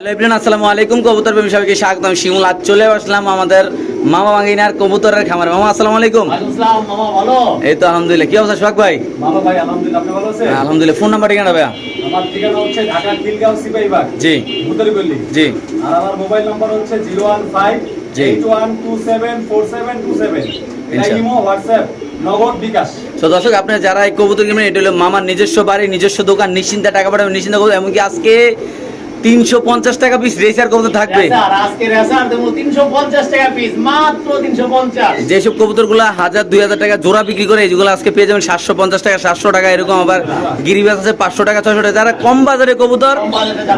আসসালামু আলাইকুম। কবুতর প্রেমী সবাইকে স্বাগতম। শিমুল আজ চলে আসলাম আমাদের মামা কবুতরের খামার। মামা আসসালামু আলাইকুম? এই তো আলহামদুলিল্লাহ। কি অবস্থা সোহাগ ভাই? আলহামদুলিল্লাহ? আলহামদুলিল্লাহ। ফোন নাম্বার ঠিকানা ভাইয়া? আমার ঠিকানা হচ্ছে ঢাকা খিলগাঁও সিপাহীবাগ, জি। জি। আর আমার মোবাইল নাম্বার হচ্ছে 015 জি। 81274727 এটা ইনশাআল্লাহ। ইমো, হোয়াটসঅ্যাপ, নগদ বিকাশ। তো দর্শক আপনারা যারা এই কবুতর কিনবেন এটা হলো মামার নিজস্ব বাড়ি নিজস্ব দোকান নিশ্চিন্তে টাকা পাঠাবেন নিশ্চিন্তে এমনকি আজকে তিনশো পঞ্চাশ টাকা পিস রেসার কবুতর থাকবে। রেসার, আজকে রেসার দেবো 350 টাকা পিস, মাত্র 350 যেসব কবুতরগুলো হাজার দুই হাজার টাকা জোড়া বিক্রি করে যেগুলো আজকে পেয়ে যাবেন সাতশো পঞ্চাশ টাকা সাতশো টাকা এরকম আবার গিরিবাস আছে পাঁচশো টাকা ছয়শো টাকা। যারা কম বাজারে কবুতর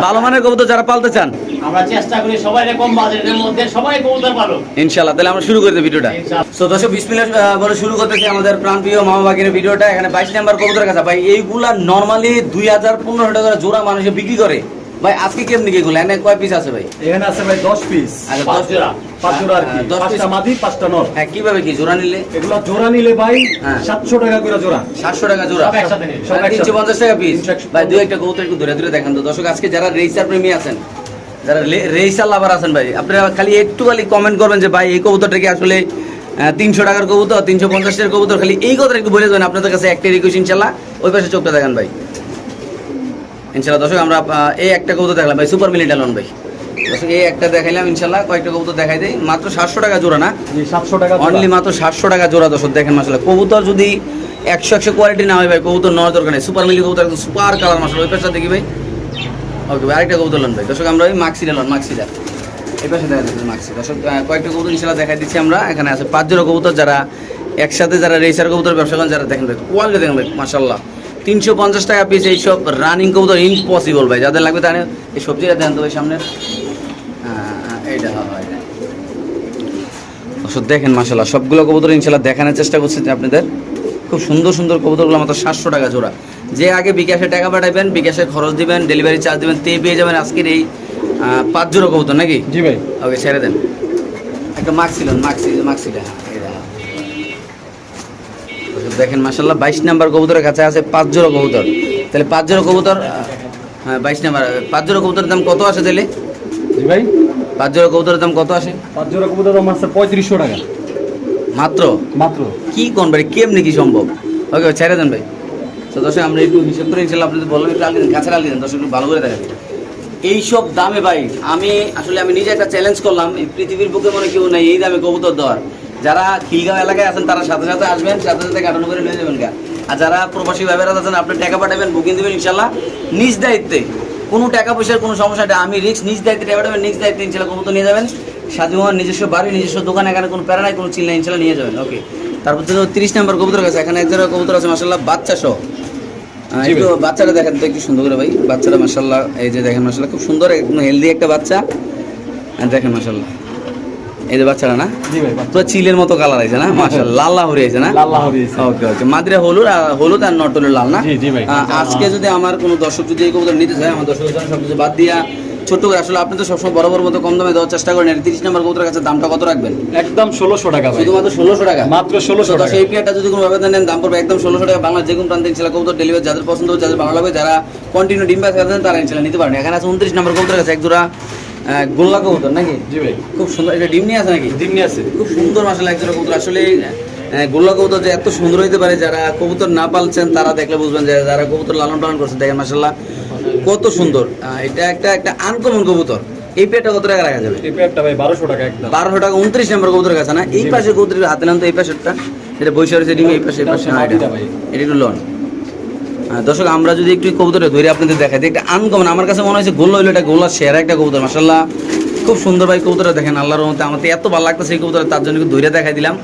ভালো মানের কবুতর যারা পালতে চান আমরা চেষ্টা করি সবাই কম বাজেটের মধ্যে সবাই কবুতর পালো ইনশাল্লাহ তাহলে আমরা শুরু করে দিই ভিডিওটা। ইনশাআল্লাহ। তো দর্শক বিসমিল্লাহ বলে শুরু করতেছি আমাদের প্রাণপ্রিয় মামা বাগিনের ভিডিওটা। এখানে বাইশ নাম্বার কবুতরের কাছে ভাই এইগুলা নর্মালি দুই হাজার পনেরো টাকা জোড়া মানুষে বিক্রি করে। ভাই আজকে কেমনি কি এগুলো এনে কয় পিস আছে ভাই? এখানে আছে ভাই দশ পিস আচ্ছা পাঁচ দশ জোড়া। পাঁচ জোড়া আর কি। হ্যাঁ, দশ পাঁচটা piece। মাদি পাঁচটা নর। হ্যাঁ কীভাবে কি জোড়া নিলে? এগুলো জোড়া নিলে ভাই হ্যাঁ। সাতশো টাকা করে জোড়া। সাতশো টাকা জোড়া। সব একসাথে নিলে। সব একসাথে। তিনশো পঞ্চাশ টাকা পিস ভাই দু একটা কবুতর একটু ধরে ধরে দেখেন তো। দর্শক আজকে যারা রেসার প্রেমী আছেন যারা রেসার লাভার আছেন ভাই আপনারা খালি একটু খালি কমেন্ট করবেন যে ভাই এই কবুতরটা কি আসলে তিনশো টাকার কবুতর তিনশো পঞ্চাশ টাকার কবুতর? খালি এই কথাটা একটু বলে দেবেন আপনাদের কাছে একটা রিকোয়েস্ট ইনশাল্লাহ। ওই পাশে চোখটা দেখেন ভাই। ইনশাল্লাহ দর্শক আমরা এই একটা কবুতর দেখলাম ভাই সুপার মিলিট আলন ভাই। দর্শক এই একটা দেখাইলাম ইনশাল্লাহ কয়েকটা কবুতর দেখাই দেয় মাত্র সাতশো টাকা জোড়া না? জি সাতশো টাকা জোড়া। অনলি মাত্র সাতশো টাকা জোড়া দর্শক দেখেন মাসাল্লাহ কবুতর যদি একশো একশো কোয়ালিটি না হয় ভাই কবুতর নেওয়ার দরকার নেই। সুপার মিলি কবুতর একদম সুপার কালার মাসাল ওই পাশটা দেখি ভাই। ওকে ভাই আরেকটা কবুতর লন ভাই। দর্শক আমরা ওই মাক্সিটা লন মাক্সিটা এই পাশে দেখা যাচ্ছে মাক্সি দর্শক কয়েকটা কবুতর ইনশাল্লাহ দেখাই দিচ্ছি আমরা। এখানে আছে পাঁচ জোড়া কবুতর যারা একসাথে যারা রেসার কবুতর ব্যবসা করেন যারা দেখেন ভাই কোয়ালিটি দেখেন ভাই মাসাল্লাহ তিনশো পঞ্চাশ টাকা পিস এইসব রানিং কবুতর ইম্পসিবল ভাই যাদের লাগবে তাহলে এই সবজিটা দেন তো ভাই সামনে। হ্যাঁ, এইটা হয় দেখেন মাসাল্লাহ সবগুলো কবুতর ইনশাল্লাহ দেখানোর চেষ্টা করছি আপনাদের। খুব সুন্দর সুন্দর কবুতরগুলো মাত্র সাতশো টাকা জোড়া। যে আগে বিকাশে টাকা পাঠাবেন বিকাশে খরচ দিবেন ডেলিভারি চার্জ দিবেন তে পেয়ে যাবেন আজকের এই পাঁচ জোড়া কবুতর নাকি? জি ভাই। ওকে ছেড়ে দেন। একটা মার্ক ছিল মার্কসি মার্কসিটা দেখেন মাসাল্লাহ বাইশ নাম্বার কবুতরের কাছে আছে পাঁচ জোড়া কবুতর। তাহলে পাঁচ জোড়া কবুতর হ্যাঁ বাইশ নাম্বার পাঁচ জোড়া কবুতরের দাম কত আসে তাহলে? ভাই। পাঁচ জোড়া কবুতরের দাম কত আসে? পাঁচ জোড়া কবুতর দাম আছে পঁয়ত্রিশশো টাকা। মাত্র? মাত্র। কি কোন ভাই কেমনি কি সম্ভব? ওকে ছেড়ে দেন ভাই। তো দর্শক আমরা একটু হিসেব করে ইনশাল্লাহ আপনাদের বললাম একটু আগে কাছে আগে দেন। দর্শক একটু ভালো করে দেখেন। এইসব দামে ভাই আমি আসলে আমি নিজে একটা চ্যালেঞ্জ করলাম এই পৃথিবীর বুকে মনে কেউ নেই এই দামে কবুতর দেওয়ার। যারা খিলগাঁও এলাকায় আছেন তারা সাথে সাথে আসবেন সাথে সাথে কাটানো করে নিয়ে যাবেন গা। আর যারা প্রবাসী ব্যবহার আছেন আপনি টাকা পাঠাবেন বুকিং দেবেন ইনশাল্লাহ। নিজ দায়িত্বে কোনো টাকা পয়সার কোনো সমস্যা নেই আমি রিক্স নিজ দায়িত্বে টাকা পাঠাবেন নিজ দায়িত্বে ইনশাল্লাহ কবুতর নিয়ে যাবেন। সাজুমান নিজস্ব বাড়ি নিজস্ব দোকান এখানে কোনো প্যারা নাই কোনো চিল নাই ইনশাল্লাহ নিয়ে যাবেন ওকে তারপর তো তিরিশ নম্বর কবুতর আছে এখানে এক জায়গায় কবুতর আছে মাসাল্লাহ বাচ্চা সহ। একটু বাচ্চাটা দেখেন তো একটু সুন্দর করে ভাই। বাচ্চাটা মাসাল্লাহ এই যে দেখেন মাসাল্লাহ খুব সুন্দর একদম হেলদি একটা বাচ্চা। আর দেখেন মাসাল্লাহ এই যে না। পুরো চিলের মতো কালার আছে না? লাল লাল আছে না? লাল। ওকে ওকে মাদ্রা হলুদ আর হলুদ আর নটলের লাল না? আজকে যদি আমার কোনো দর্শক যদি এই কবুতর নিতে চায় আমার দর্শকের জন্য সব কিছু বাদ দিয়া ছোট্ট করে আসলে আপনি তো সবসময় বড় বড় মতো কম দামে দেওয়ার চেষ্টা করেন। তিরিশ নম্বর কবুতরের কাছে দামটা কত রাখবেন? একদম ষোলোশো টাকা শুধুমাত্র ষোলোশো টাকা? মাত্র ষোলোশো টাকা। পেয়ারটা যদি কোনো নেন দাম পড়বে একদম ষোলোশো টাকা। বাংলা যে কোনো প্রান্তে ইনশাল্লাহ কবুতর ডেলিভারি যাদের পছন্দ যাদের ভালো লাগবে যারা কন্টিনিউ ডিম ব্যাস তারা ইনশাল্লাহ নিতে পারেন। এখানে আছে উনত্রিশ নম্বর কবুতর আছে এক জোড়া গোল্লা কবুতর নাকি? জি ভাই। খুব সুন্দর এটা ডিম নিয়ে আছে নাকি? দিন নিয়ে আছে। খুব সুন্দর এক জোড়া কবুতর। আসলে গোল্লা কবুতর যে এত সুন্দর হইতে পারে যারা কবুতর না পালছেন তারা দেখলে বুঝবেন যে যারা কবুতর লালন পালন করছে দেখেন মাসাল্লাহ কত সুন্দর। এটা একটা একটা আনকমন কবুতর। এই পেয়ারটা কত টাকা রাখা যাবে? এই পেয়ারটা ভাই বারোশো টাকা একদম। বারোশো টাকা উনত্রিশ নম্বর কবুতরের কাছে না? এই পাশে কবুতরের হাতে নাম তো এই পাশেরটা এটা বৈশা রয়েছে ডিম এই পাশে এই পাশে এটা একটু লন। দর্শক আমরা যদি একটু কবুতরে ধরে আপনাদের দেখাই দিই একটা আনকমন। আমার কাছে মনে হয়েছে গোল হইল এটা গোলার সেরা একটা কবুতর মাসাল্লাহ খুব সুন্দর ভাই কবুতরটা দেখেন আল্লাহর মধ্যে আমার এত ভালো লাগতেছে এই কবুতর তার জন্য একটু ধরে দেখাই দিলাম।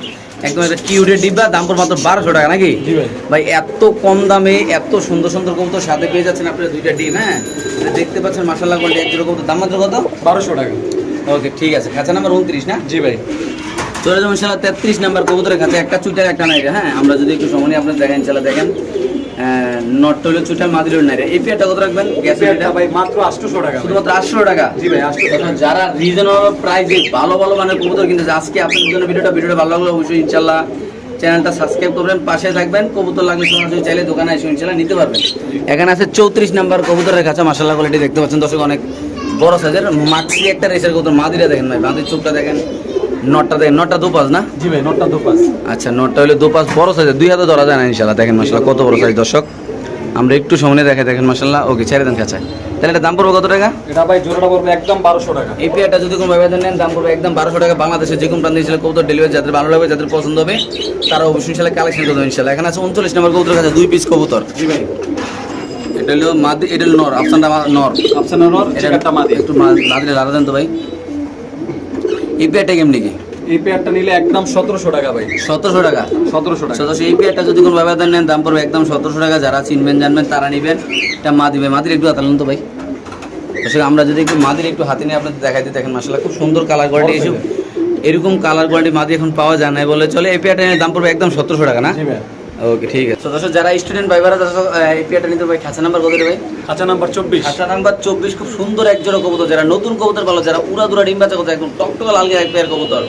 একদম একটা কিউটের ডিব্বা দাম পর মাত্র বারোশো টাকা নাকি? ভাই। এত কম দামে এত সুন্দর সুন্দর কবুতর সাথে পেয়ে যাচ্ছেন আপনারা দুইটা ডিম হ্যাঁ? দেখতে পাচ্ছেন মাসাল্লাহ কোয়ালিটি এক জোড়া কবুতর। দাম মাত্র কত? বারোশো টাকা। ওকে ঠিক আছে। খাঁচা নাম্বার উনত্রিশ না? জি ভাই। চলে যাব ইনশাল্লাহ তেত্রিশ নাম্বার কবুতরের কাছে একটা চুইটার একটা নাইরে হ্যাঁ? আমরা যদি একটু সময় আপনার দেখেন ইনশাল্লাহ দেখেন। নট হলে চুইটার মাদির নাইরে এই পেয়ারটা কত রাখবেন? ভাই মাত্র আটশোশো টাকা শুধুমাত্র আটশো টাকা? জি ভাই, 800 টাকা। যারা রিজনেবল প্রাইসে ভালো ভালো মানের কবুতর কিনতেছে আজকে আপনাদের জন্য ভিডিওটা ভিডিওটা ভালো লাগলে অবশ্যই ইনশাল্লাহ চ্যানেলটা সাবস্ক্রাইব করবেন পাশে থাকবেন। কবুতর লাগলে সরাসরি চাইলে দোকানে এসে ইনশাল্লাহ নিতে পারবেন। এখানে আছে চৌত্রিশ নাম্বার কবুতরের কাছে মাসাল্লাহ কোয়ালিটি দেখতে পাচ্ছেন। দর্শক অনেক বড় সাইজের মাক্সি একটা রেসের কবুতর মাদিরা দেখেন ভাই মাদির চোখটা দেখেন। নটটা দেখেন নটটা দুপাস না? জি ভাই নটটা দুপাস আচ্ছা নটটা হলে দুপাস বড় সাইজের দুই হাতে ধরা যায় না ইনশাল্লাহ দেখেন মাসাল্লাহ কত বড় সাইজ দর্শক। আমরা একটু সামনে দেখে দেখেন মাসাল্লাহ ওকে ছেড়ে দেন কাছে তাহলে এটা দাম পড়বে কত টাকা? এটা ভাই জোড়াটা পড়বে একদম বারোশো টাকা। এই পেয়ারটা যদি কোনো ব্যবধান নেন দাম পড়বে একদম বারোশো টাকা। বাংলাদেশে যে কোনো প্রান্তে ইনশাল্লাহ কবুতর ডেলিভারি যাদের ভালো লাগবে যাদের পছন্দ হবে তারা অবশ্যই ইনশাল্লাহ কালেকশন করবে ইনশাল্লাহ এখানে আছে উনচল্লিশ নম্বর কবুতর কাছে দুই পিস কবুতর। জি ভাই। এটা হলো মাদি এটা হলো নর আফসানটা নর। আফসানা নর এটা একটা মাদি। একটু মাদিরে লাদা দেন তো ভাই। এই পেয়ারটা কেমনি কি? এই পেয়ারটা নিলে একদম সতেরোশো টাকা ভাই। সতেরোশো টাকা? সতেরোশো টাকা। সদস্য এই পেয়ারটা যদি কোনো ব্যবধান নেন দাম পড়বে একদম সতেরোশো টাকা। যারা চিনবেন জানবেন তারা নেবেন। এটা মা দিবে। মাদির একটু হাতালেন তো ভাই। আসলে আমরা যদি একটু মাদির একটু হাতে নিয়ে আপনাদের দেখাই দিই। দেখেন মাসাল্লাহ খুব সুন্দর কালার কোয়ালিটি এসব। এরকম কালার কোয়ালিটি মাদি এখন পাওয়া যায় না। বলে চলে এই পেয়ারটা দাম পড়বে একদম সতেরোশো টাকা না? ওকে ঠিক আছে। দর্শক যারা স্টুডেন্ট ভাই দর্শক, এই পেয়ারটা নিতে ভাই খাঁচা নাম্বার কত ভাই? খাঁচা নাম্বার চব্বিশ। খাঁচা নাম্বার চব্বিশ খুব সুন্দর একজন কবুতর। যারা নতুন কবুতর ভালো যারা উড়া দুরা ডিম বাচ্চা কবুতর একদম টকটকা লাল এক পেয়ার কবুতর।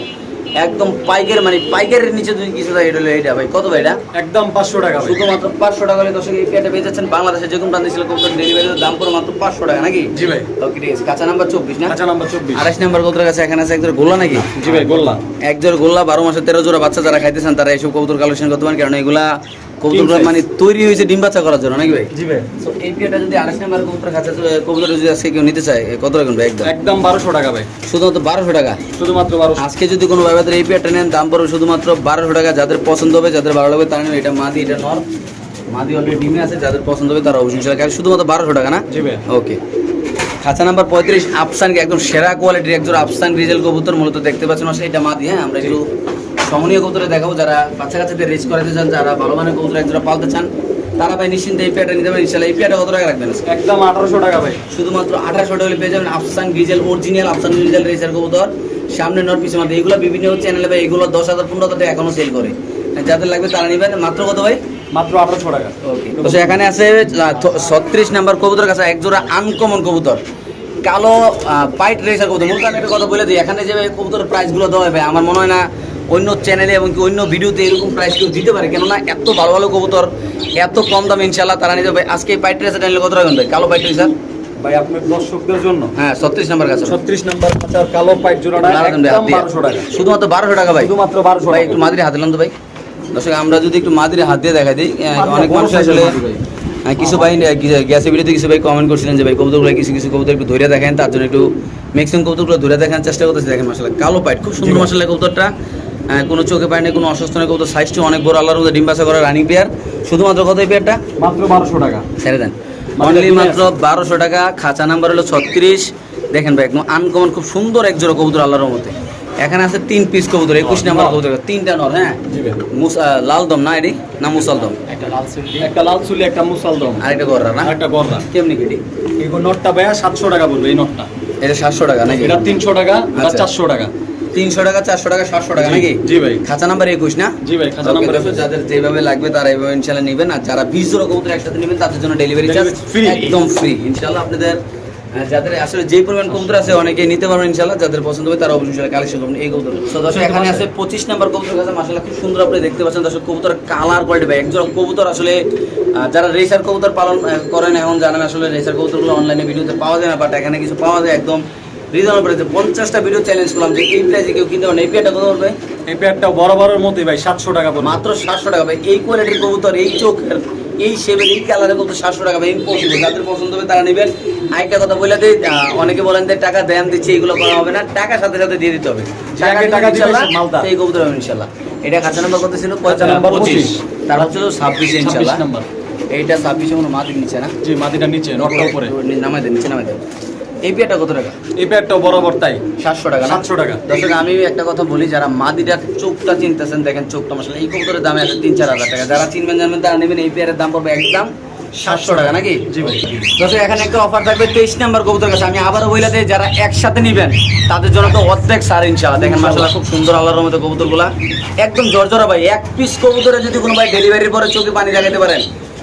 একদম পাইকের মানে পাইকারের নিচে যদি কিছু থাকে এটা এইটা ভাই। কত ভাই এটা? একদম পাঁচশো টাকা শুধুমাত্র পাঁচশো টাকা হলে দর্শক এই পেয়ারটা পেয়ে যাচ্ছেন। বাংলাদেশে যেরকম কোনো দিয়েছিল ছিল কবুতর ডেলিভারির দাম পড়ে মাত্র পাঁচশো টাকা নাকি? জি ভাই। ওকে ঠিক আছে। কাঁচা নাম্বার চব্বিশ না? কাঁচা নাম্বার চব্বিশ। আড়াইশ নাম্বার কবুতরের কাছে এখানে আছে একজোড়া গোল্লা নাকি? জি ভাই গোল্লা। এক গোল্লা বারো মাসে তেরো জোড়া বাচ্চা যারা খাইতেছেন তারা এইসব কবুতর কালেকশন করতে পারেন। কারণ এগুলা কবুতর মানে তৈরি হয়েছে ডিম বাচ্চা করার জন্য নাকি ভাই? জি ভাই। তো এই পেয়ারটা যদি আড়াইশ নাম্বার কবুতর কাছে কবুতর যদি আজকে কেউ নিতে চায় কত রাখবেন ভাই একদম? একদম বারোশো টাকা ভাই। শুধুমাত্র বারোশো টাকা? শুধুমাত্র বারোশো। আজকে যদি কোনো ব্যবহার এই পেয়ারটা নেন দাম পড়বে শুধুমাত্র বারোশো টাকা। যাদের পছন্দ হবে যাদের ভালো লাগবে তারা নেবে। এটা মাদি এটা নর। মাদি অলরেডি ডিমে আছে যাদের পছন্দ হবে তারা অবশ্যই সেটা শুধুমাত্র বারোশো টাকা না? জি ভাই। ওকে। খাঁচা নাম্বার পঁয়ত্রিশ আফসান একদম সেরা কোয়ালিটির একজন আফসান রিজেল কবুতর মূলত দেখতে পাচ্ছেন। আসলে এটা মাদি হ্যাঁ? আমরা একটু সমনীয় কবুতরে দেখাবো যারা বাচ্চা কাচ্চাদের রেস করাতে চান যারা ভালো মানের কবুতর একজোড়া পালতে চান তারা ভাই নিশ্চিন্তে এই পেয়ারটা নিতে পারেন ইনশাল্লাহ এই পেয়ারটা কত টাকা রাখবেন একদম আঠারোশো টাকা ভাই। শুধুমাত্র আঠাশশো টাকা পেয়ে যাবেন Afsan diesel original Afsan diesel racer কবুতর। সামনে নট পিছনে মাত্র। এগুলো বিভিন্ন চ্যানেলে ভাই এগুলো দশ হাজার পনেরো হাজার টাকা এখনও সেল করে। যাদের লাগবে তারা নেবেন। মাত্র কত ভাই? মাত্র আঠারোশো টাকা। ওকে তো সেখানে আছে ছত্রিশ নাম্বার কবুতর কাছে এক জোড়া আনকমন কবুতর। কালো পাইট রেসার কবুতর। মূল কারণে একটা কথা বলে দিই। এখানে যে কবুতরের প্রাইসগুলো দেওয়া হবে আমার মনে হয় না অন্য চ্যানেলে এবং কি অন্য ভিডিওতে এরকম প্রাইস কেউ দিতে পারে? কেননা এত ভালো ভালো কবুতর এত কম দামে ইনশাল্লাহ তারা নিতে হবে। আজকে এই পাইট রেসার কত রাখবেন ভাই কালো পাইট রেসার ভাই আপনার দর্শকদের জন্য। হ্যাঁ ছত্রিশ নাম্বার কাছে। ছত্রিশ নাম্বার খাঁচার কালো পাইপ জোড়াটা লাগাতেন ভাই, হাত একদম দিয়ে। বারোশো টাকা। শুধুমাত্র বারোশো টাকা ভাই। শুধুমাত্র বারোশো ভাই একটু মাদিরে হাত দিলাম তো ভাই। দর্শক আমরা যদি একটু মাদিরে হাত দিয়ে দেখা দিই অনেক মানুষ আসলে। হ্যাঁ, কিছু ভাই গ্যাসের ভিডিওতে কিছু ভাই কমেন্ট করছিলেন যে ভাই কবুতরগুলো কিছু কিছু কবুতর একটু ধরে দেখেন তার জন্য একটু ম্যাক্সিমাম কবুতরগুলো ধরে দেখার চেষ্টা করতেছি। দেখেন মাসাল্লাহ কালো পাইট খুব সুন্দর মাসাল্লাহ কবুতরটা। কোনো চোখে পায় না কোনো অসুস্থ নেই কবুতর সাইজটা অনেক বড় আল্লাহর মধ্যে ডিম বাসা করা রানিং পেয়ার শুধুমাত্র কত এই পেয়ারটা মাত্র বারোশো টাকা। ছেড়ে দেন। অনলি মাত্র বারোশো টাকা খাঁচা নাম্বার হলো ছত্রিশ। দেখেন ভাই একদম আনকমন খুব সুন্দর এক জোড়া কবুতর আল্লাহর মধ্যে এখানে আছে তিন পিস কবুতর একুশ নাম্বার কবুতর। তিনটা নর হ্যাঁ? লাল দম না এটি? না মুসাল দম? একটা লাল চুলি একটা মুসাল দম। আরেকটা গররা না? একটা গরদা কেমনি কেটি এই নটটা ভাইয়া সাতশো টাকা পড়বে এই নটটা। এটা সাতশো টাকা নাকি? এটা তিনশো টাকা এটা আচ্ছা। চারশো টাকা। তিনশো টাকা চারশো টাকা সাতশো টাকা নাকি? জি ভাই। খাঁচা নাম্বার একুশ না? জি ভাই খাঁচা নাম্বার যাদের যেভাবে লাগবে তারা এইভাবে ইনশাল্লাহ নেবেন আর যারা বিশ জোড়া কবুতর একসাথে নেবেন তাদের জন্য ডেলিভারি চার্জ। একদম ফ্রি ইনশাল্লাহ আপনাদের যাদের আসলে যে পরিমাণ কবুতর আছে অনেকে নিতে পারবেন ইনশাল্লাহ যাদের পছন্দ হবে তারা অবশ্যই কালেকশন করবেন এই কবুতর তো দর্শক এখানে আছে পঁচিশ নাম্বার কবুতর কাছে মাসাল্লাহ খুব সুন্দর আপনি দেখতে পাচ্ছেন দর্শক কবুতর কালার কোয়ালিটি ভাই একজন কবুতর আসলে যারা রেসার কবুতর পালন করেন এখন জানেন আসলে রেসার কবুতরগুলো অনলাইনে ভিডিওতে পাওয়া যায় না বাট এখানে কিছু পাওয়া যায় একদম রিজনেবল প্রাইসে পঞ্চাশটা ভিডিও চ্যালেঞ্জ করলাম। যে এই প্রাইসে কেউ কিনতে এই পেয়ারটা কত এই প্যাডটা বড় বড়ের মধ্যে ভাই সাতশো টাকা পড়বে। মাত্র সাতশো টাকা ভাই। এই কোয়ালিটির কবুতর এই চোখের এই শেপের এই কালারের কবুতর সাতশো টাকা ভাই। ইম্পসিবল যাদের পছন্দ হবে তারা নেবেন। আরেকটা কথা বলে দিই অনেকে বলেন যে টাকা দিচ্ছে এগুলো করা হবে না। টাকা সাথে সাথে দিয়ে দিতে হবে। টাকা ইনশাল্লাহ, সে কবুতর হবে ইনশাল্লাহ। এটা খাঁচা নাম্বার কত ছিল? পঁচিশ। তার হচ্ছে ছাব্বিশে ইনশাল্লাহ। এইটা ছাব্বিশে কোনো মাটির নিচে না? জি মাটিটা নিচে নটটা উপরে। নামাই দেন নিচে নামাই দেন। এই পেয়ারটা কত টাকা? এই বরাবর তাই। সাতশো টাকা সাতশো টাকা। দর্শক আমি একটা কথা বলি যারা মাদিরা চোখটা চিনতেছেন দেখেন চোখটা মশলা এই কবুতরের দামে আছে তিন চার হাজার টাকা। যারা চিনবেন জানবেন তারা নেবেন এই পেয়ারের দাম পড়বে একদম সাতশো টাকা নাকি? জি ভাই। দর্শক এখানে একটা অফার থাকবে তেইশ নাম্বার কবুতর কাছে। আমি আবারও দিই যারা একসাথে নেবেন তাদের জন্য তো অর্ধেক সার ইনশাল্লাহ দেখেন মাসাল্লাহ খুব সুন্দর আল্লাহর মতো কবুতরগুলা। একদম জর্জরা ভাই এক পিস কবুতরে যদি কোনো ভাই ডেলিভারির পরে চোখে পানি লাগাতে পারেন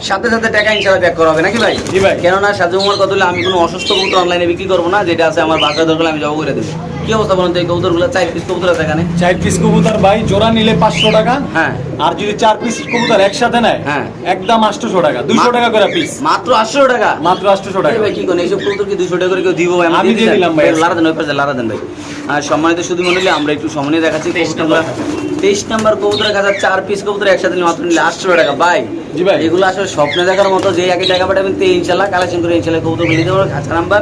সাথে সাথে টাকা ইনশাল্লাহ ব্যাক করা হবে নাকি ভাই? জি ভাই। কেননা সাজু উমার কথা হলে আমি কোনো অসুস্থ কবুতর অনলাইনে বিক্রি করব না যেটা আছে আমার বাসায় দরকার আমি জব করে দেবো। কি অবস্থা বলুন তো এই কবুতরগুলো? চার পিস কবুতর আছে এখানে। চার পিস কবুতর ভাই জোড়া নিলে পাঁচশো টাকা হ্যাঁ। আর যদি চার পিস কবুতর একসাথে নেয় হ্যাঁ। একদম আটশোশো টাকা দুশো টাকা করে পিস মাত্র আটশো টাকা? মাত্র আটশোশো টাকা। ভাই কি করেন এইসব কবুতর কি দুশো টাকা করে কেউ দিব? ভাই আমি দিয়ে দিলাম ভাই। লারা দেন ওই পাশে লারা দেন ভাই। আর সম্মানিত শুধু মনে আমরা একটু সময় দেখাচ্ছি তেইশ নম্বর কবুতরের কাছে চার পিস কবুতর একসাথে মাত্র নিলে আটশো টাকা। ভাই জি ভাই। এগুলো আসলে স্বপ্নে দেখার মতো যে আগে টাকা পাঠাবেন তে ইনশাল্লাহ কালেকশন করে ইনশাল্লাহ কবুতর নিতে পারব খাঁচা নাম্বার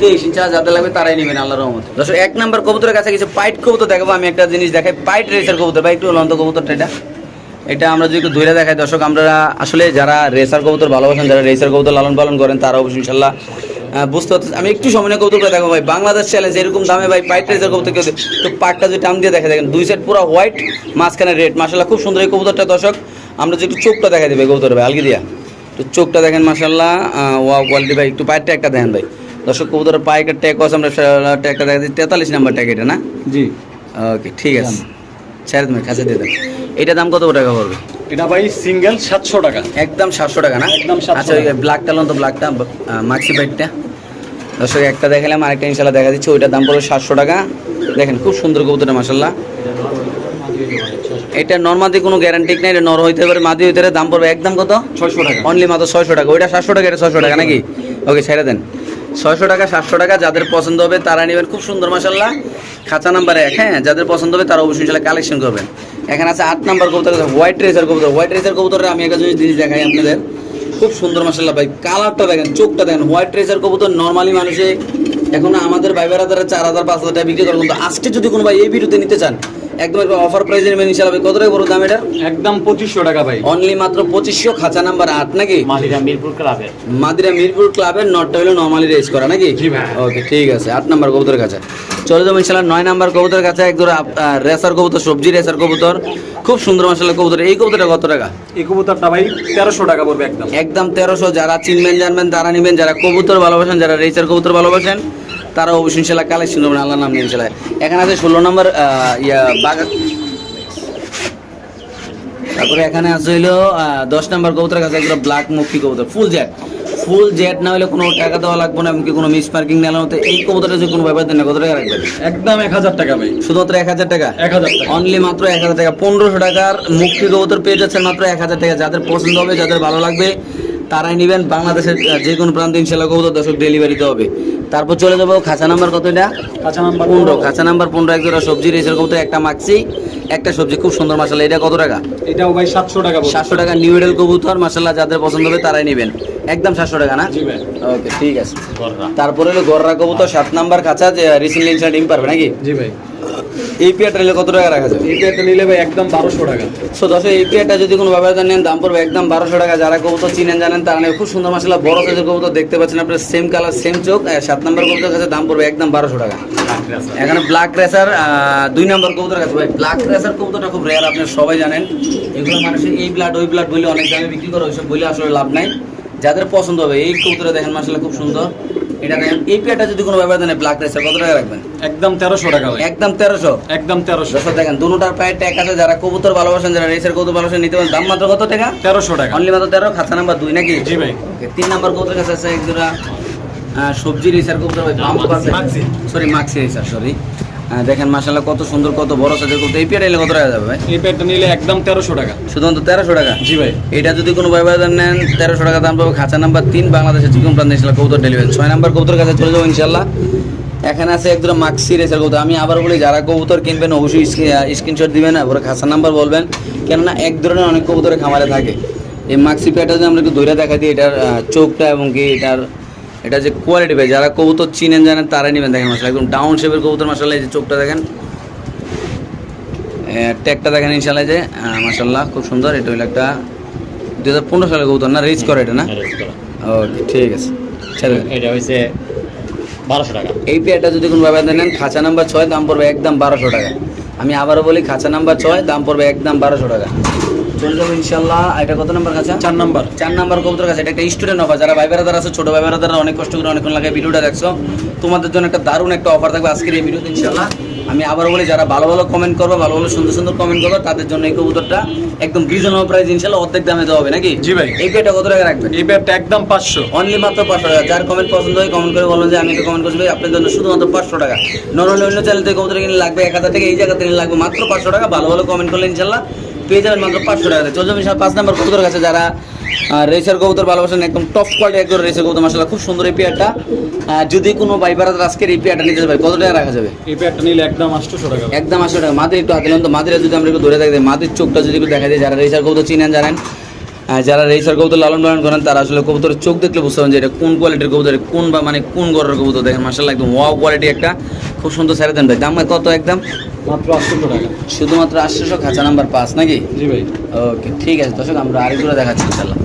তেইশ ইনশাল্লাহ যাদের লাগবে তারাই নেবেন আল্লাহর রহমত। দর্শক এক নম্বর কবুতরের কাছে কিছু পাইট কবুতর দেখাবো আমি একটা জিনিস দেখাই। পাইট রেসার কবুতর ভাই একটু লন্ত কবুতরটা এটা। এটা আমরা যদি একটু ধরে দেখাই দর্শক আমরা আসলে যারা রেসার কবুতর ভালোবাসেন যারা রেসার কবুতর লালন পালন করেন তারা অবশ্যই ইনশাল্লাহ বুঝতে পারতেছি। আমি একটু সময় করে দেখো ভাই। বাংলাদেশ চ্যালেঞ্জ এরকম দামে ভাই পাইট রেসার কবুতর কেউ তো পাকটা যদি টান দিয়ে দেখা দেখেন দুই সাইড পুরো হোয়াইট মাঝখানে রেড মাসাল্লাহ খুব সুন্দর এই কবুতরটা দর্শক। আমরা যে একটু চোখটা দেখা দেবে কবুতর ভাই আলগি দিয়া। তো চোখটা দেখেন মাসাল্লাহ ওয়া কোয়ালিটি ভাই একটু পায়েরটা একটা দেখেন ভাই। দর্শক কবুতরের পায়ের ট্যাগ আছে আমরা ট্যাগটা দেখা দিই। তেতাল্লিশ নাম্বার ট্যাগ এটা না? জি। ওকে ঠিক আছে। ছেড়ে তুমি কাছে দিয়ে দেন। এটা দাম কত টাকা পড়বে? এটা ভাই সিঙ্গেল সাতশো টাকা। একদম সাতশো টাকা না? একদম 700 আচ্ছা ব্ল্যাকটা লোন তো ব্ল্যাকটা মাক্সি পাইটটা দর্শক একটা দেখালাম আরেকটা ইনশাল্লাহ দেখা দিচ্ছে। ওইটার দাম পড়বে সাতশো টাকা। দেখেন খুব সুন্দর কবুতরটা মাসাল্লাহ এটা নর্মাদি কোনো গ্যারান্টি নেই এটা নর হইতে পারে মাদি হইতে পারে দাম পড়বে একদম কত? ছয়শো টাকা। অনলি মাত্র ছয়শো টাকা। ওইটা সাতশো টাকা এটা ছয়শো টাকা নাকি? ওকে ছেড়ে দেন। ছয়শো টাকা সাতশো টাকা যাদের পছন্দ হবে তারা নেবেন। খুব সুন্দর মাসাল্লাহ খাঁচা নাম্বার এক হ্যাঁ যাদের পছন্দ হবে তারা অবশ্যই ইনশাল্লাহ কালেকশন করবেন। এখানে আছে আট নাম্বার কবুতর হোয়াইট রেসার কবুতর। হোয়াইট রেসার কবুতরে আমি একটা জিনিস দেখাই আপনাদের। খুব সুন্দর মাসাল্লাহ ভাই। কালারটা দেখেন, চোখটা দেখেন। হোয়াইট রেসার কবুতর নর্মালি মানুষে এখন আমাদের ভাই বেড়া তারা চার হাজার, পাঁচ হাজার টাকা বিক্রি করে, কিন্তু আজকে যদি কোনো ভাই এই ভিডিওতে নিতে চান একদম অফার প্রাইসে নেবেন ইনশাল্লাহ ভাই। কত টাকা বড় দাম এটা একদম পঁচিশশো টাকা ভাই। অনলি মাত্র পঁচিশশো খাঁচা নাম্বার আট নাকি? মালিরা মিরপুর ক্লাবের মাদিরা মিরপুর ক্লাবের নটটা হলো নর্মালি রেস করা নাকি? জি ভাই। ওকে ঠিক আছে। আট নাম্বার কবুতরের কাছে। চলে যাব ইনশাল্লাহ নয় নাম্বার কবুতরের কাছে। এক ধরো রেসার কবুতর সবজি রেসার কবুতর। খুব সুন্দর মশলা কবুতর। এই কবুতরটা কত টাকা? এই কবুতরটা ভাই তেরোশো টাকা পড়বে একদম। একদম তেরোশো। যারা চিনবেন জানবেন তারা নেবেন। যারা কবুতর ভালোবাসেন যারা রেসার কবুতর ভালোবাসেন তারা অবশ্যই ইনশাল্লাহ কালেকশন করবেন আল্লাহ নাম ইনশাল্লাহ। এখানে আছে ষোলো নম্বর ইয়া বাগা তারপরে এখানে আছে হইল দশ নম্বর কবুতরের কাছে একদম ব্ল্যাক মুক্তি কবুতর ফুল জেট ফুল জেট না হলে কোনো টাকা দেওয়া লাগবে না এমনকি কোনো মিস পার্কিং না। হতে এই কবুতরটা যদি কোনো ব্যাপার দেন না কত টাকা রাখবেন? একদম এক হাজার টাকা ভাই। শুধুমাত্র এক হাজার টাকা? এক হাজার টাকা। অনলি মাত্র এক হাজার টাকা। পনেরোশো টাকার মুক্তি কবুতর পেয়ে যাচ্ছেন মাত্র এক হাজার টাকা। যাদের পছন্দ হবে যাদের ভালো লাগবে তারাই নেবেন। বাংলাদেশের যে কোনো প্রান্তে ইনশাল্লাহ কবুতর দর্শক ডেলিভারিতে হবে। তারপর চলে যাব খাঁচা নাম্বার কত এটা? নাম্বার পনেরো। খাঁচা নাম্বার পনেরো এক জোড়া সবজি রয়েছে এরকম তো একটা মাখছি একটা সবজি খুব সুন্দর মাসাল্লাহ এটা কত টাকা? এটাও ভাই সাতশো টাকা সাতশো টাকা নিউ এডেল কবুতর মাসাল্লাহ যাদের পছন্দ হবে তারাই নেবেন। একদম সাতশো টাকা না? ওকে ঠিক আছে। তারপরে হলো গররা কবুতর সাত নাম্বার খাঁচা যে রিসেন্টলি ডিম পারবে নাকি? জি ভাই। এই পেয়ারটা নিলে কত টাকা রাখা যাবে এই পেয়ারটা নিলে ভাই একদম বারোশো টাকা। সো দশ এই পেয়ারটা যদি কোনো ব্যবহার নেন দাম পড়বে একদম বারোশো টাকা। যারা কবুতর চিনেন জানেন তারা খুব সুন্দর মাসাল্লাহ বড় সাইজের কবুতর দেখতে পাচ্ছেন আপনার। সেম কালার সেম চোখ। সাত নম্বর কবুতর কাছে দাম পড়বে একদম বারোশো টাকা। এখানে ব্ল্যাক রেসার দুই নম্বর কবুতর কাছে। ভাই ব্ল্যাক রেসার কবুতরটা খুব রেয়ার আপনি সবাই জানেন। এগুলো মানুষের এই ব্লাড ওই ব্লাড বলে অনেক দামে বিক্রি করে ওইসব বলে আসলে লাভ নাই। যাদের পছন্দ হবে এই কবুতরটা দেখেন মাসাল্লাহ খুব সুন্দর। এটা এই পেয়ারটা যদি কোনো ব্যবহার দেন ব্ল্যাক রেসার কত টাকা রাখবেন? একদম তেরোশো টাকা একদম তেরোশো? একদম তেরোশো। দেখেন দুটার পায়ে ট্যাগ আছে যারা কবুতর ভালোবাসেন যারা রেসের কবুতর ভালোবাসেন নিতে পারেন। দাম মাত্র কত টাকা? তেরোশো টাকা। অনলি মাত্র তেরো খাতা নাম্বার দুই নাকি? জি ভাই। তিন নাম্বার কবুতর কাছে আছে এক জোড়া সবজি রেসার কবুতর ভাই। সরি মাক্সি। রেসার সরি দেখেন মাসাল্লাহ কত সুন্দর কত বড় সাইজের কবুতর এই পেয়ার এলে কত টাকা যাবে ভাই? এই পেয়ারটা নিলে একদম তেরোশো টাকা। শুধুমাত্র তেরোশো টাকা? জি ভাই। এটা যদি কোনো ব্যবধান নেন তেরোশো টাকা দাম পাবো। খাঁচা নাম্বার তিন বাংলাদেশের চিকন প্রান্ত ইনশাল্লাহ কবুতর ডেলিভারি ছয় নাম্বার কবুতর কাছে চলে যাব ইনশাল্লাহ এখানে আছে একদম মাক্সি রেসের কবুতর। আমি আবার বলি যারা কবুতর কিনবেন অবশ্যই স্ক্রিনশট দিবেন ওরা খাঁচা নাম্বার বলবেন। কেননা এক ধরনের অনেক কবুতরের খামারে থাকে। এই মাক্সি প্যাটা যদি আমরা একটু ধরে দেখা দিই এটার চোখটা এবং কি এটার এটা যে কোয়ালিটি ভাই যারা কবুতর চিনেন জানেন তারাই নেবেন দেখেন মাসাল একদম ডাউন শেপের কবুতর মাসাল্লাহ এই যে চোখটা দেখেন। ট্যাগটা দেখেন ইনশাল্লাহ যে মাসাল্লাহ খুব সুন্দর। এটা হলো একটা দু হাজার পনেরো সালের কবুতর না? রিচ করে এটা না? ওকে ঠিক আছে। এটা হইছে বারোশো টাকা। এই পেয়ারটা যদি কোনো ব্যবহার নেন খাঁচা নাম্বার ছয় দাম পড়বে একদম বারোশো টাকা। আমি আবারও বলি খাঁচা নাম্বার ছয় দাম পড়বে একদম বারোশো টাকা। চলে যাব ইনশাল্লাহ এটা কত নাম্বার খাঁচা? চার নাম্বার। চার নাম্বার কবুতর কাছে এটা একটা স্টুডেন্ট অফার যারা ভাই বেড়াদার আছে ছোট ভাই বেড়াদার অনেক কষ্ট করে অনেকক্ষণ লাগে ভিডিওটা দেখছ। তোমাদের জন্য একটা দারুণ একটা অফার থাকবে আজকের এই ভিডিওতে ইনশাল্লাহ আমি আবার বলি যারা ভালো ভালো কমেন্ট করবে ভালো ভালো সুন্দর সুন্দর কমেন্ট করবে তাদের জন্য এই কবুতরটা একদম রিজনেবল প্রাইস ইনশাল্লাহ অর্ধেক দামে দেওয়া হবে নাকি? জি ভাই। এই পেটা কত টাকা রাখবেন? এই পেয়ারটা একদম পাঁচশো। অনলি মাত্র পাঁচশো টাকা। যার কমেন্ট পছন্দ হয় কমেন্ট করে বলুন যে আমি একটা কমেন্ট করছি আপনার জন্য শুধুমাত্র পাঁচশো টাকা। নর্মালি অন্য চ্যানেল থেকে কবুতর কিনে লাগবে এক হাজার থেকে এই জায়গা থেকে লাগবে মাত্র পাঁচশো টাকা। ভালো ভালো কমেন্ট করলে ইনশাল্লাহ পেয়ে যাবেন মাত্র পাঁচশো টাকা চলছে মিশাল পাঁচ নাম্বার কবুতর কাছে যারা রেসার কবুতর ভালোবাসেন একদম টপ কোয়ালিটি একদম রেসার কবুতর মাসাল্লাহ খুব সুন্দর এই পেয়ারটা। যদি কোনো বাইবার আজকের এই পেয়ারটা নিতে পারে কত টাকা রাখা যাবে? এই পেয়ারটা নিলে একদম আটশোশো টাকা। একদম আটশো টাকা। মাদের একটু হাতে তো। মাদের যদি আমরা একটু ধরে থাকি মাদের চোখটা যদি একটু দেখা যায় যারা রেসার কবুতর চিনেন জানেন যারা রেসার কবুতর লালন পালন করেন তারা আসলে কবুতরের চোখ দেখলে বুঝতে পারেন যে এটা কোন কোয়ালিটির কবুতর কোন বা মানে কোন গড়ের কবুতর দেখেন মাসাল্লাহ একদম ওয়াও কোয়ালিটি একটা খুব সুন্দর ছেড়ে দেন ভাই। দাম কত একদম? মাত্র আটশোশো টাকা। শুধুমাত্র আটশোশো খাঁচা নাম্বার পাঁচ নাকি? জি ভাই। ওকে ঠিক আছে দর্শক আমরা আরেকগুলো দেখাচ্ছি ইনশাল্লাহ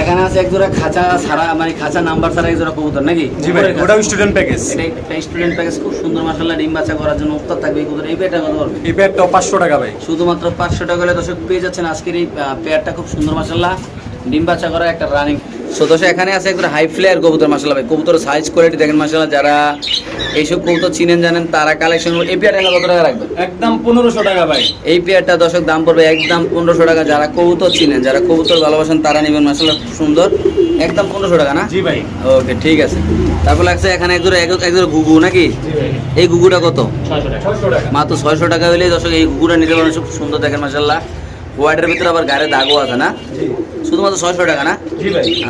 এখানে আছে এক জোড়া খাঁচা ছাড়া মানে খাঁচা নাম্বার ছাড়া এক জোড়া কবুতর নাকি? জি ভাই ওটাও স্টুডেন্ট প্যাকেজ এটা একটা স্টুডেন্ট প্যাকেজ খুব সুন্দর মাশাআল্লাহ ডিম বাচ্চা করার জন্য উত্তর থাকবে এই কবুতর এই পেয়ারটা কত পারবে এই পেয়ারটা পাঁচশো টাকা ভাই। শুধুমাত্র পাঁচশো টাকা হলে দর্শক পেয়ে যাচ্ছেন আজকের এই পেয়ারটা খুব সুন্দর মাশাআল্লাহ। ডিম বাচ্চা করা একটা রানিং সো দর্শক এখানে আছে একবার হাই ফ্লেয়ার কবুতর মাসাল্লাহ ভাই। কবুতর সাইজ কোয়ালিটি দেখেন মাসাল্লাহ যারা এইসব কবুতর চিনেন জানেন তারা কালেকশন এই পেয়ারটা কত টাকা রাখবেন? একদম পনেরোশো টাকা ভাই। এই পেয়ারটা দর্শক দাম পড়বে একদম পনেরোশো টাকা। যারা কবুতর চিনেন যারা কবুতর ভালোবাসেন তারা নেবেন মাসাল্লাহ খুব সুন্দর। একদম পনেরোশো টাকা না? জি ভাই। ওকে ঠিক আছে। তারপর লাগছে এখানে একজোড়া এক একজোড়া ঘুঘু নাকি? এই ঘুঘুটা কত? ছয়শো টাকা। মাত্র ছয়শো টাকা হলেই দর্শক এই ঘুঘুটা নিতে পারেন খুব সুন্দর দেখেন মাসাল্লাহ ওয়ার্ডের ভিতরে আবার গাড়ি দাগও আছে না? শুধুমাত্র ছয়শো টাকা না?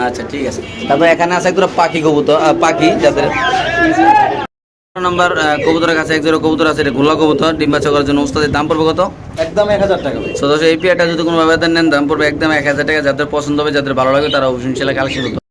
আচ্ছা ঠিক আছে। তারপর এখানে আছে একজোড়া পাখি কবুতর পাখি যাদের নাম্বার কবুতরের কাছে একজোড়া কবুতর আছে এটা গোলা কবুতর ডিম বাচ্চা করার জন্য উস্তাদের দাম পড়বে কত? একদম এক হাজার টাকা সদস্য এই পিয়াটা যদি কোনো ব্যবহার নেন দাম পড়বে একদম এক হাজার টাকা। যাদের পছন্দ হবে যাদের ভালো লাগে তারা অবশ্যই সেটা কালেকশন করতে